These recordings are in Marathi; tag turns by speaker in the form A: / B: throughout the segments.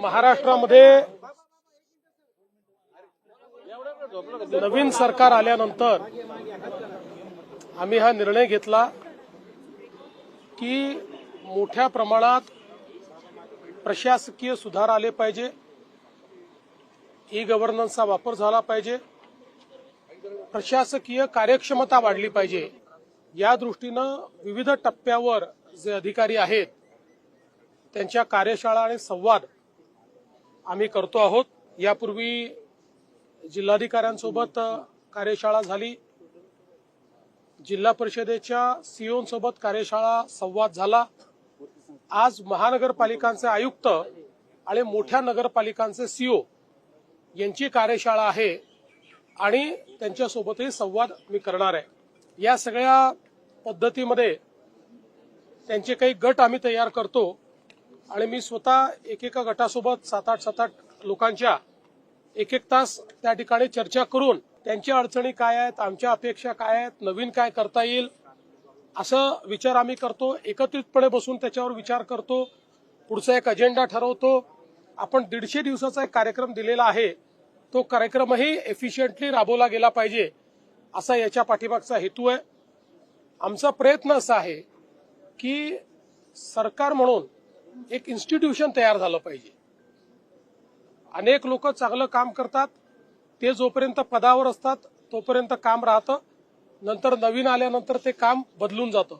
A: महाराष्ट्रामध्ये नवीन सरकार आल्यानंतर आम्ही हा निर्णय घेतला की मोठ्या प्रमाणात प्रशासकीय सुधार आले पाहिजे. ई गव्हर्नन्सचा वापर झाला पाहिजे. प्रशासकीय कार्यक्षमता वाढली पाहिजे. या दृष्टीनं विविध टप्प्यावर जे अधिकारी आहेत त्यांच्या कार्यशाळा आणि संवाद आम्ही करतो आहोत. यापूर्वी जिल्हाधिकाऱ्यांसोबत कार्यशाळा झाली. जिल्हा परिषदेच्या सीओंसोबत कार्यशाळा संवाद झाला. आज महानगरपालिकांचे आयुक्त आणि मोठ्या नगरपालिकांचे सीओ यांची कार्यशाळा आहे आणि त्यांच्यासोबतही संवाद मी करणार आहे. या सगळ्या पद्धतीमध्ये त्यांचे काही गट आम्ही तयार करतो. आणि मी स्वतः एकेका गटासोबत सात आठ सात आठ लोकांच्या एक एक तास त्या ठिकाणी चर्चा करून त्यांच्या अडचणी काय आहेत आमच्या अपेक्षा काय आहेत नवीन काय करता येईल असं विचार आम्ही करतो. एकत्रितपणे बसून त्याच्यावर विचार करतो. पुढचा एक अजेंडा ठरवतो. आपण दीडशे दिवसाचा एक कार्यक्रम दिलेला आहे. तो कार्यक्रमही एफिशियंटली राबवला गेला पाहिजे असा याच्या पाठीमागचा हेतू आहे. आमचा प्रयत्न असा आहे की सरकार म्हणून एक इन्स्टिट्यूशन तयार झालं पाहिजे. अनेक लोक चांगलं काम करतात ते जोपर्यंत पदावर असतात तोपर्यंत काम राहतं नंतर नवीन आल्यानंतर ते काम बदलून जातं.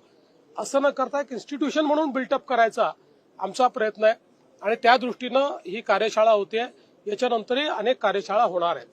A: असं न करता एक इन्स्टिट्यूशन म्हणून बिल्टअप करायचा आमचा प्रयत्न आहे. आणि त्या दृष्टीनं ही कार्यशाळा होते याच्यानंतरही अनेक कार्यशाळा होणार आहेत.